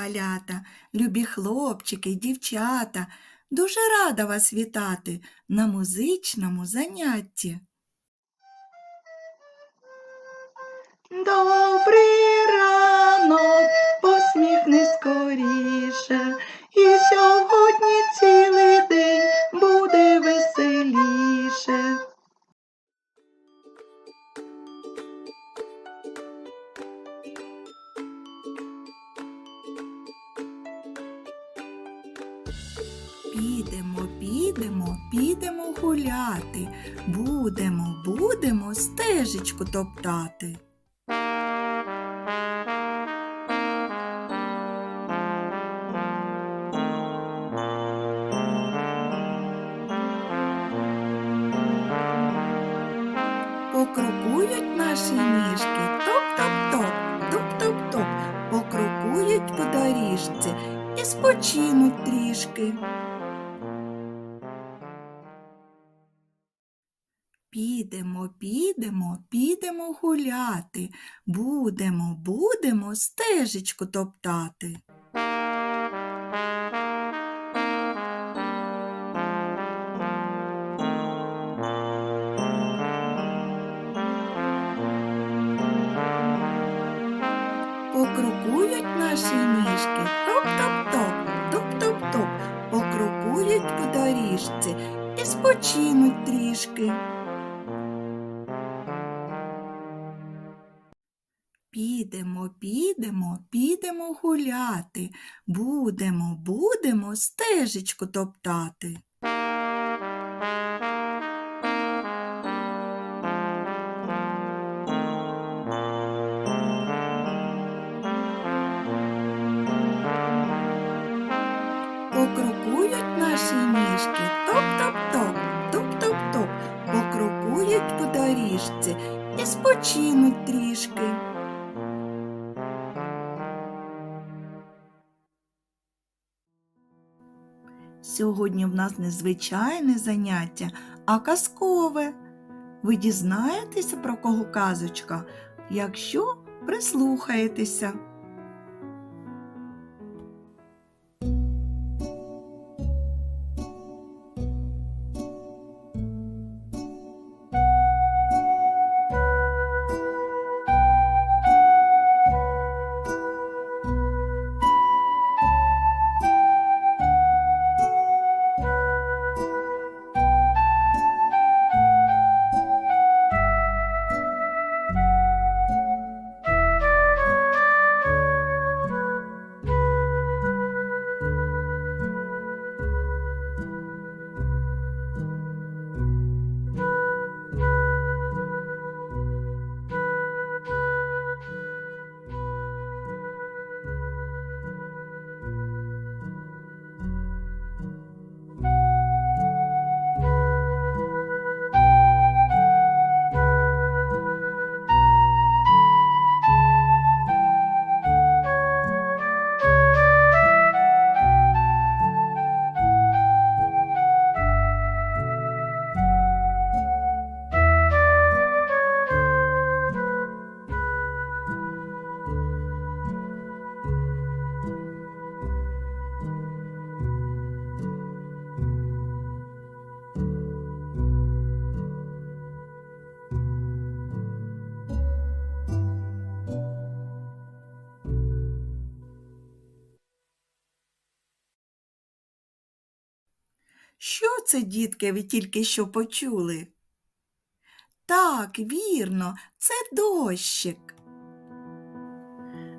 малята, любі хлопчики, дівчата. Дуже рада вас вітати на музичному занятті. Добрий Підемо, підемо, підемо гуляти, будемо, будемо стежечку топтати. Покрокують наші ніжки, топ-топ-топ, туп-туп-туп, покрокують по доріжці і спочинуть трішки. Підемо, підемо, підемо гуляти, будемо, будемо стежечку топтати. Покрокують наші ніжки, топ-топ-топ, туп-туп-туп, покрокують по доріжці і спочинуть трішки. Підемо, підемо, підемо гуляти, будемо, будемо стежечку топтати. Покрокують наші ніжки, топ-топ-топ, туп-туп-туп, покрокують по доріжці і спочинуть трішки. Сьогодні в нас не звичайне заняття, а казкове. Ви дізнаєтеся про кого казочка, якщо прислухаєтеся. Це, дітки, ви тільки що почули? Так, вірно, це дощик.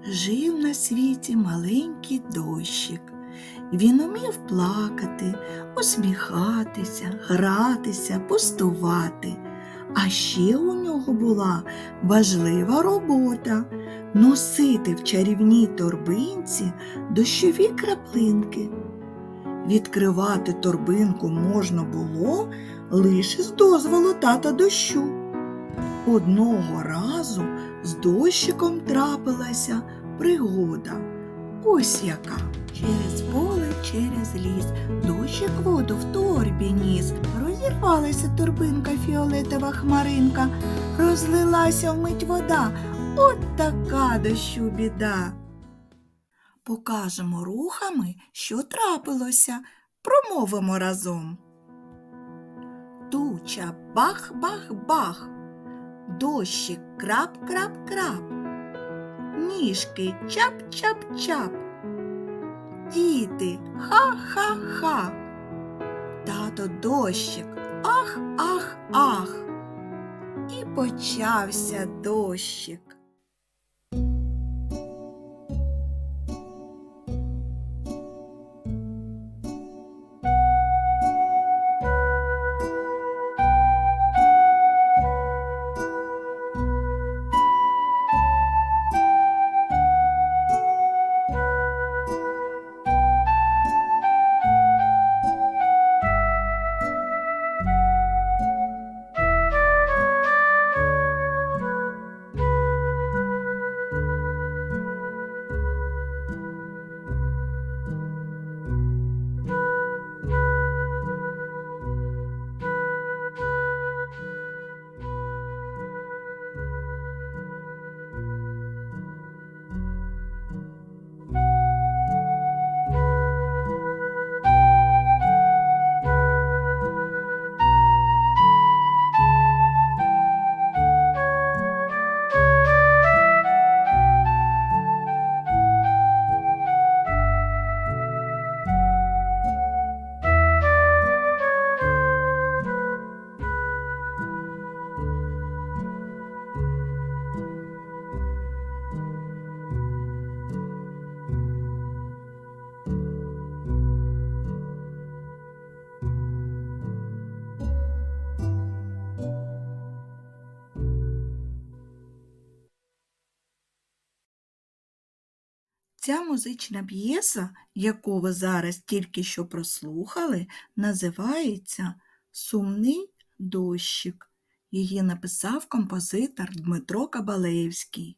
Жив на світі маленький дощик. Він умів плакати, усміхатися, гратися, пустувати. А ще у нього була важлива робота носити в чарівній торбинці дощові краплинки. Відкривати торбинку можна було лише з дозволу тата дощу. Одного разу з дощиком трапилася пригода. Ось яка. Через поле, через ліс, дощик воду в торбі ніс. Розірвалася торбинка фіолетова хмаринка, розлилася вмить вода. От така дощу біда. Покажемо рухами, що трапилося. Промовимо разом. Туча бах-бах-бах. Дощик крап-крап-крап. Ніжки чап-чап-чап. Діти ха-ха-ха. Тато дощик ах, ах, ах. І почався дощик. Ця музична п'єса, яку ви зараз тільки що прослухали, називається Сумний дощик. Її написав композитор Дмитро Кабалевський.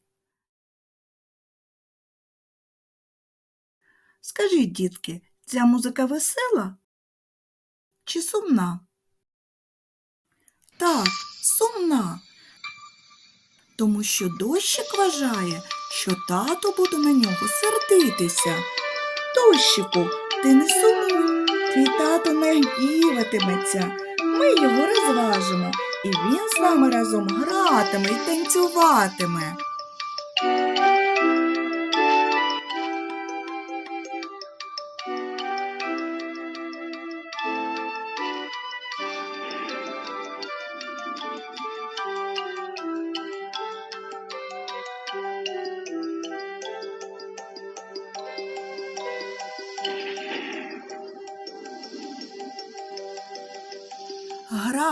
Скажіть, дітки, ця музика весела чи сумна? Так, сумна. Тому що дощик вважає, що тато буде на нього сердитися. Дощику, ти не сумуй, твій тато не гніватиметься. Ми його розважимо, і він з нами разом гратиме і танцюватиме.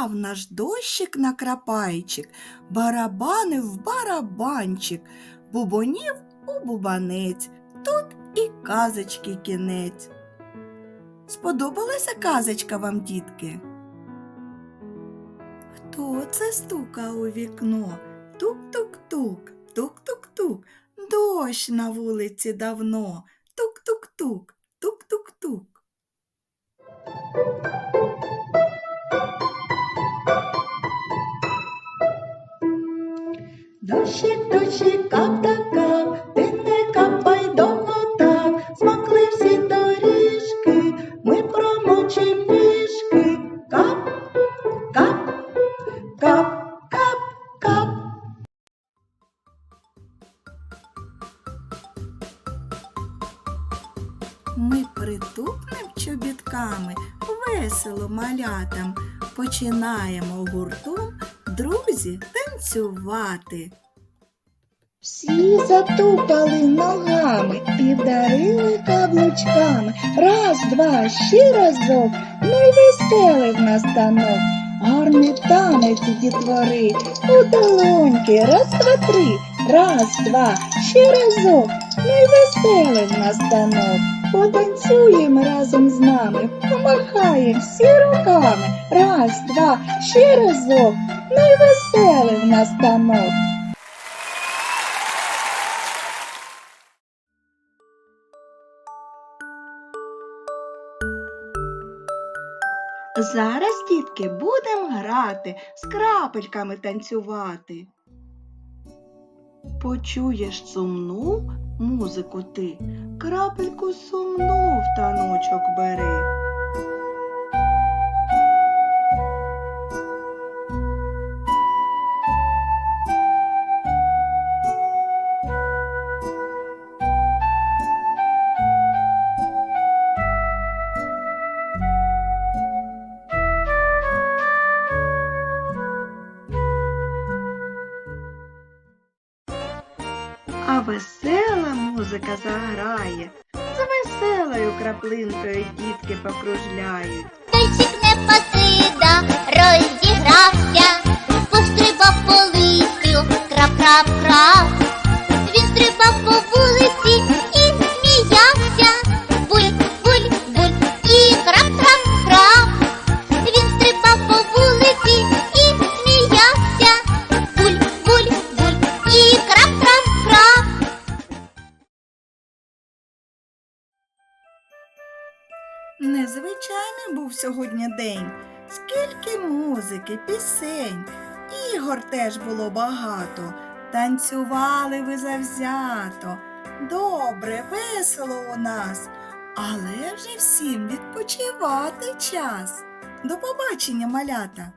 Грав наш дощик на крапайчик, барабанив в барабанчик, бубонів у бубанець, тут і казочки кінець. Сподобалася казочка вам, дітки? Хто це стука у вікно? Тук-тук-тук, тук-тук-тук. Дощ на вулиці давно. Тук-тук-тук, тук-тук-тук. Дощик, дощик, кап та кап, ти не капай довго так, змокли всі доріжки, ми промочим ніжки. Кап, кап, кап, кап, кап. Ми притупнем чобітками, весело малятам, починаємо гуртом, друзі, танцювати. Всі затупали ногами і вдарили каблучками. Раз, два, ще разок, ну й веселий в нас танок. Гарний танець дітвори, у долоньки, раз, два, три, раз, два, ще разок, ну й веселий в нас танок. Потанцюємо разом з нами, помахаємо всі руками. Раз, два, ще разок, ну й веселий в нас танок. Зараз, дітки, будемо грати, з крапельками танцювати. Почуєш сумну музику ти, крапельку сумну в таночок бери. А весела музика заграє, за веселою краплинкою дітки покружляють. Тайчик не посида, розігрався, пострибав по Незвичайний був сьогодні день. Скільки музики, пісень, ігор теж було багато. Танцювали ви завзято. Добре, весело у нас. Але вже всім відпочивати час. До побачення, малята!